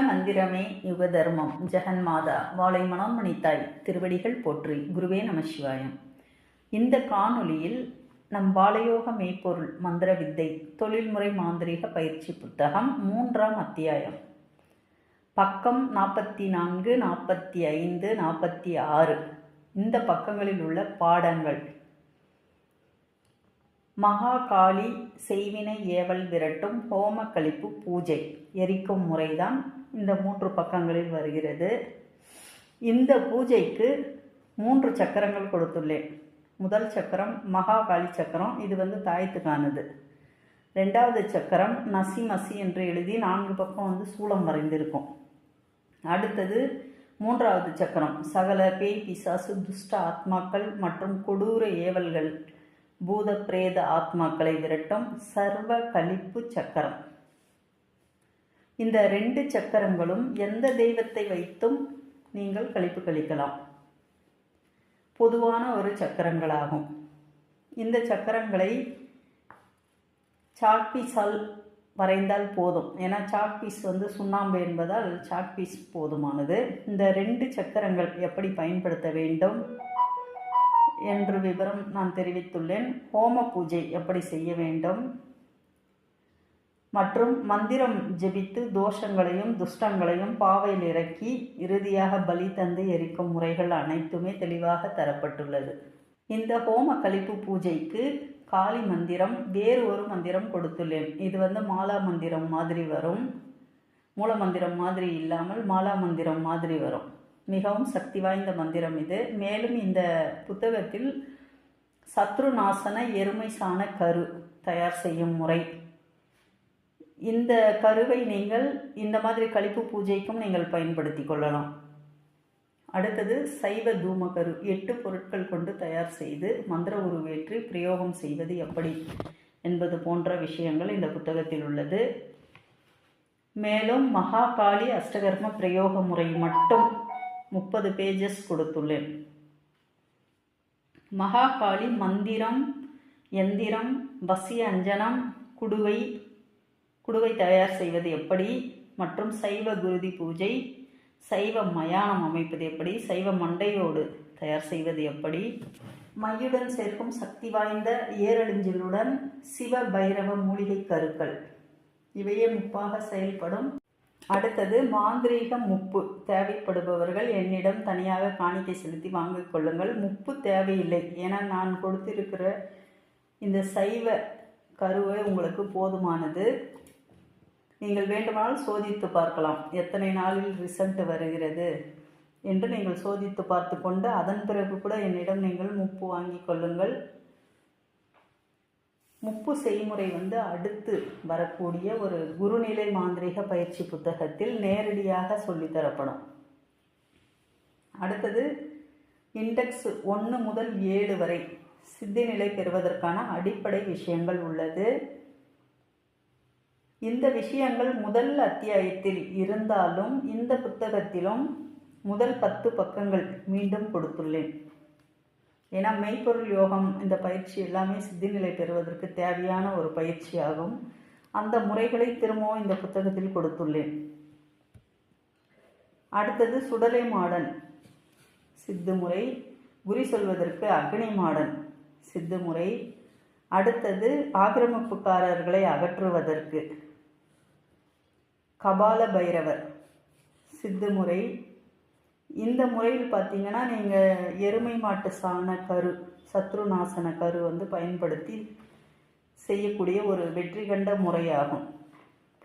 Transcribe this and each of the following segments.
மந்திரமே யுக தர்மம் ஜெகன்மாதா வாழை மனோன்மணித்தாய் திருவடிகள் போற்றி குருவே நம சிவாயம். இந்த காணொளியில் நம் பாலயோக மெய்ப்பொருள் மந்திர வித்தை தொழில்முறை மாந்திரீக பயிற்சி புத்தகம் மூன்றாம் அத்தியாயம். பக்கம் நாற்பத்தி நான்கு நாற்பத்தி ஐந்து நாற்பத்தி ஆறு. இந்த பக்கங்களில் உள்ள பாடங்கள். மகா காளி செய்வினை ஏவல் விரட்டும் ஹோம கழிப்பு பூஜை எரிக்கும் முறைதான் இந்த மூன்று பக்கங்களில் வருகிறது. இந்த பூஜைக்கு மூன்று சக்கரங்கள் கொடுத்துள்ளேன். முதல் சக்கரம் மகா காளி சக்கரம் இது வந்து தாயத்துக்கானது. ரெண்டாவது சக்கரம் நசி மசி என்று எழுதி நான்கு பக்கம் வந்து சூளம் வரைந்திருக்கும். அடுத்தது மூன்றாவது சக்கரம் சகல பேய் பிசாசு துஷ்ட ஆத்மாக்கள் மற்றும் கொடூர ஏவல்கள் பூத பிரேத ஆத்மாக்களை விரட்டும் சர்வ கழிப்பு சக்கரம். இந்த ரெண்டு சக்கரங்களும் எந்த தெய்வத்தை வைத்தும் நீங்கள் கழிப்பு கழிக்கலாம். பொதுவான ஒரு சக்கரங்களாகும். இந்த சக்கரங்களை சாக்பீஸால் வரைந்தால் போதும். ஏன்னா சாக்பீஸ் வந்து சுண்ணாம்பு என்பதால் சாக்பீஸ் போதுமானது. இந்த ரெண்டு சக்கரங்கள் எப்படி பயன்படுத்த வேண்டும்? என்று விவரம் நான் தெரிவித்துள்ளேன். ஹோம பூஜை எப்படி செய்ய வேண்டும்? மற்றும் மந்திரம் ஜெபித்து தோஷங்களையும் துஷ்டங்களையும் பாவையில் இறக்கி இறுதியாக பலி தந்து எரிக்கும் முறைகள் அனைத்துமே தெளிவாக தரப்பட்டுள்ளது. இந்த ஹோம கழிப்பு பூஜைக்கு காளி மந்திரம் வேறு ஒரு மந்திரம் கொடுத்துள்ளேன். இது வந்து மாலா மந்திரம் மாதிரி வரும். மூல மந்திரம் மாதிரி இல்லாமல் மாலா மந்திரம் மாதிரி வரும். மிகவும் சக்தி வாய்ந்த மந்திரம் இது. மேலும் இந்த புத்தகத்தில் சத்ருநாசன எருமை சாண கரு தயார் செய்யும் முறை. இந்த கருவை நீங்கள் இந்த மாதிரி கழிப்பு பூஜைக்கும் நீங்கள் பயன்படுத்தி கொள்ளலாம். அடுத்தது சைவ தூமகரு எட்டு பொருட்கள் கொண்டு தயார் செய்து மந்திர உருவேற்றி பிரயோகம் செய்வது எப்படி என்பது போன்ற விஷயங்கள் இந்த புத்தகத்தில் உள்ளது. மேலும் மகாகாளி அஷ்டகர்ம பிரயோக முறை மட்டும் முப்பது பேஜஸ் கொடுத்துள்ளேன். மகாகாளி மந்திரம் எந்திரம் வசிய அஞ்சனம் குடுவை குடுவை தயார் செய்வது எப்படி? மற்றும் சைவ குருதி பூஜை சைவ மயானம் அமைப்பது எப்படி? சைவ மண்டையோடு தயார் செய்வது எப்படி? மையுடன் சேர்க்கும் சக்தி வாய்ந்த ஏரழிஞ்சலுடன் சிவ பைரவ மூலிகை கருக்கள். இவையே முப்பாக செயல்படும். அடுத்தது மாந்திரீக முப்பு. தேவைப்படுபவர்கள் என்னிடம் தனியாக காணிக்கை செலுத்தி வாங்கிக் கொள்ளுங்கள். முப்பு தேவையில்லை. ஏன்னா நான் கொடுத்திருக்கிற இந்த சைவ கருவை உங்களுக்கு போதுமானது. நீங்கள் வேண்டுமானால் சோதித்து பார்க்கலாம். எத்தனை நாளில் ரிசல்ட் வருகிறது என்று நீங்கள் சோதித்து பார்த்து கொண்டு அதன் பிறகு கூட என்னிடம் நீங்கள் முப்பு வாங்கி கொள்ளுங்கள். முப்பு செய்முறை வந்து அடுத்து வரக்கூடிய ஒரு குருநிலை மாந்திரிக பயிற்சி புத்தகத்தில் நேரடியாக சொல்லித்தரப்படும் அடுத்தது இண்டெக்ஸ் ஒன்று முதல் ஏழு வரை சித்தி நிலை பெறுவதற்கான அடிப்படை விஷயங்கள் உள்ளது. இந்த விஷயங்கள் முதல் அத்தியாயத்தில் இருந்தாலும் இந்த புத்தகத்திலும் முதல் பத்து பக்கங்கள் மீண்டும் கொடுத்துள்ளேன். ஏன்னா மெய்ப்பொருள் யோகம் இந்த பயிற்சி எல்லாமே சித்திநிலை பெறுவதற்கு தேவையான ஒரு பயிற்சியாகும். அந்த முறைகளை திரும்பவும் இந்த புத்தகத்தில் கொடுத்துள்ளேன். அடுத்தது சுடலை மாடன். சித்து முறை குறி சொல்வதற்கு அக்னி மாடன். சித்து முறை. அடுத்தது ஆக்கிரமிப்புக்காரர்களை அகற்றுவதற்கு. கபால பைரவர். சித்து முறை. இந்த முறையில் பார்த்தீங்கன்னா நீங்கள் எருமை மாட்டு சாண கரு சத்ருநாசன கரு வந்து பயன்படுத்தி செய்யக்கூடிய ஒரு வெற்றி கண்ட முறையாகும்.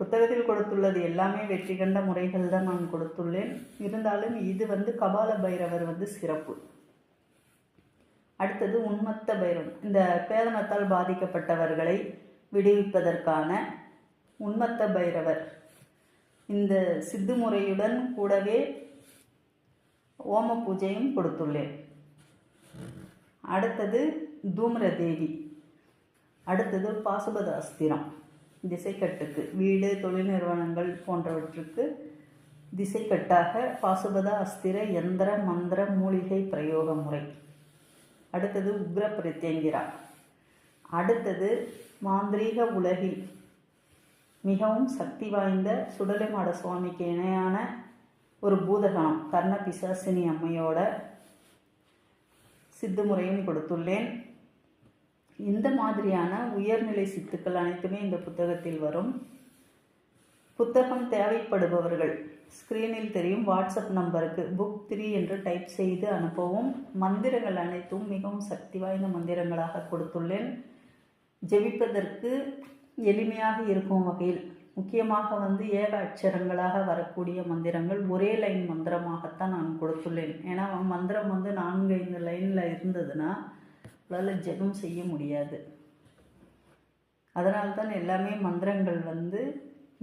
புத்தகத்தில் கொடுத்துள்ளது எல்லாமே வெற்றி கண்ட முறைகள் தான் நான் கொடுத்துள்ளேன். இருந்தாலும் இது வந்து கபால பைரவர் வந்து சிறப்பு. அடுத்தது உன்மத்த பைரவன் இந்த பேதனத்தால் பாதிக்கப்பட்டவர்களை விடுவிப்பதற்கான உண்மத்த பைரவர். இந்த சித்து முறையுடன் கூடவே ஓம பூஜையும் கொடுத்துள்ளேன். அடுத்தது தூம்ர தேவி அடுத்தது பாசுபத அஸ்திரம் திசைக்கட்டுக்கு வீடு தொழில் நிறுவனங்கள் போன்றவற்றுக்கு திசைக்கட்டாக பாசுபத அஸ்திர எந்திர மந்திர மூலிகை பிரயோக முறை. அடுத்தது உக்ர பிரத்யங்கிரா அடுத்தது மாந்திரீக உலகில் மிகவும் சக்தி வாய்ந்த சுடலைமாட சுவாமிக்கு இணையான ஒரு பூதகணம். கர்ண பிசாசினி அம்மையோட சித்து முறையும் கொடுத்துள்ளேன். இந்த மாதிரியான உயர்நிலை சித்துக்கள் அனைத்துமே இந்த புத்தகத்தில் வரும். புத்தகம் தேவைப்படுபவர்கள் ஸ்க்ரீனில் தெரியும் வாட்ஸ்அப் நம்பருக்கு புக் த்ரீ என்று டைப் செய்து அனுப்பவும். மந்திரங்கள் அனைத்தும் மிகவும் சக்தி வாய்ந்த மந்திரங்களாக கொடுத்துள்ளேன். ஜெபிப்பதற்கு எளிமையாக இருக்கும் வகையில் முக்கியமாக வந்து ஏக அச்சரங்களாக வரக்கூடிய மந்திரங்கள் ஒரே லைன் மந்திரமாகத்தான் நான் கொடுத்துள்ளேன். ஏன்னா மந்திரம் வந்து நான்கு ஐந்து லைனில் இருந்ததுன்னா உங்களால் ஜெபம் செய்ய முடியாது. அதனால்தான் எல்லாமே மந்திரங்கள் வந்து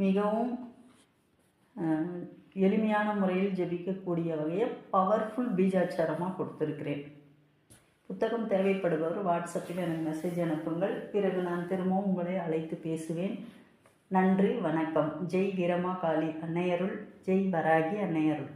மிகவும் எளிமையான முறையில் ஜெபிக்கக்கூடிய வகையை பவர்ஃபுல் பீஜாச்சாரமாக கொடுத்துருக்கிறேன். புத்தகம் தேவைப்படுபவர் வாட்ஸ்அப்பில் எனக்கு மெசேஜ் அனுப்புங்கள். பிறகு நான் திரும்பவும் உங்களை அழைத்து பேசுவேன். நன்றி வணக்கம். ஜெய் வீரமா காளி அன்னையருள் ஜெய் வராகி அன்னையருள்.